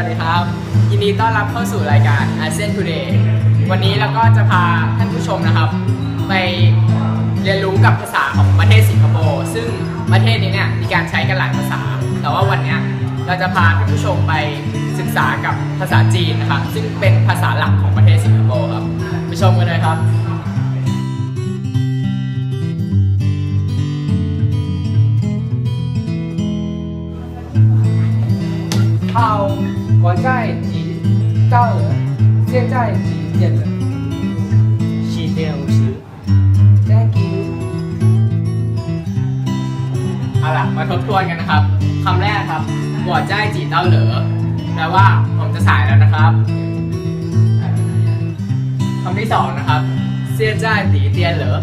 วัสดีครับ ยินดีต้อนรับเข้าสู่รายการอาเซียนทูเดย์วันนี้เราก็จะพาท่านผู้ชมนะครับ ไปเรียนรู้กับภาษาของประเทศสิงคโปร์ซึ่งประเทศนี้เนี่ยมีการใช้กันหลายภาษา แต่ว่าวันนี้เราจะพาท่านผู้ชมไปศึกษากับภาษาจีนนะครับซึ่งเป็นภาษาหลักของประเทศสิงคโปร์ครับไปชมกันเลยครับ好，我在几到了，现在几点了七点五十， ？Thank you。 เอาล่ะมาทบทวนกันนะครับคำแรกครับหัวใจายจีเต้าเหลอแปลว่าผมจะสายแล้วนะครับคำที่สองนะครับเสียใจายตีเตียนเหลอ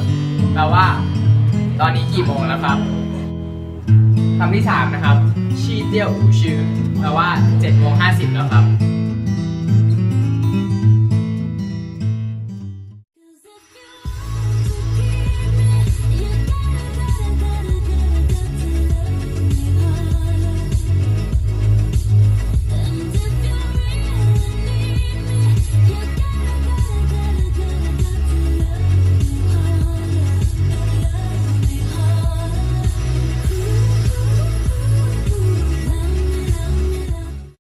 แปลว่า ตอนนี้กี่โมงแล้วครับคำที่สามนะครับชีเตียวอูชื่อแปลว่า า 7จ็ดโมงห้าสิบแล้วครับ